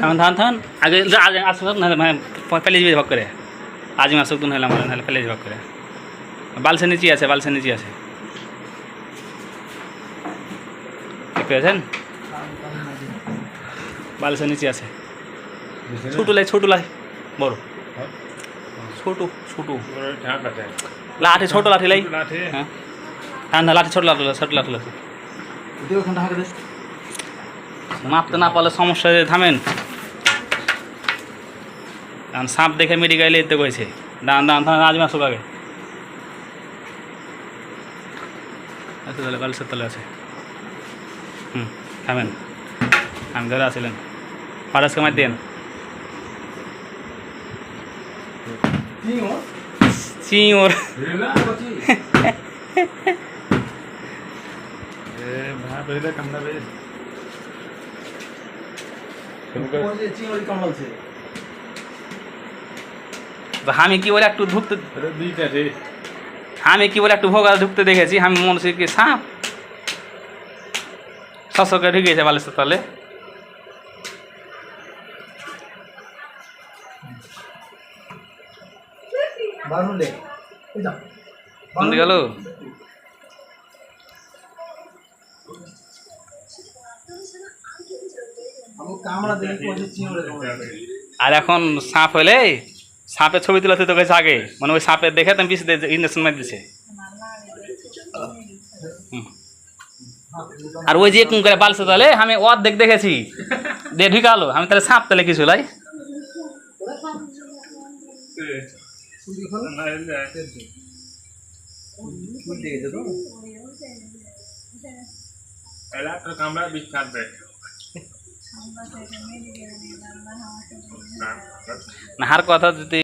থামান থামান থামান আগে যা আগে আসুক না মানে পেলে যাবে ভাগ করে আজ আসুক তুমি হলাম নাহলে পেলে যাবে ভাগ করে বালসে নিচে আছে বালসে নিচে আছে দেখতে পেয়েছেন বালসে নিচে আছে ছোটো লাই ছোটো লাই বড় ছোটো ছোটো লাঠি ছোট লাঠি লাই হ্যাঁ হ্যাঁ না লাঠি ছোট লাঠি ছোট লাঠি লাঠি মাপতে না পারলে সমস্যা থামেন। কারণ সাপ দেখে মেডিকেলে যেতে কয়েছে দান দান থামেন মাসুক আগে। আচ্ছা তাহলে কাল তলে আছে। হুম, থামেন। আমি ধরে আসিলেন ফারাস কামাই দেন চি ওর তো আমি কি বলে একটু ঢুকতে আমি কি বলে একটু ভোগা ঢুকতে দেখেছি, আমি মনে হচ্ছে কি সাপ শশকে ঢুকেছে বালেশ্বর তলে। গেল? আর এখন সাপ হলে সাপের ছবি তুলে তো গেছে আগে মানে ওই সাপের দেখে তুমি পিছিয়ে ইঞ্জেকশন মারি দিছে। হুম। আর ওই যে কুম করে বালছে তাহলে আমি অর্ধেক দেখেছি। দিয়ে ঢুকালো। আমি তাহলে সাপ তাহলে কিছু লাই। কামড়া বিখ্যাত না হার কথা যদি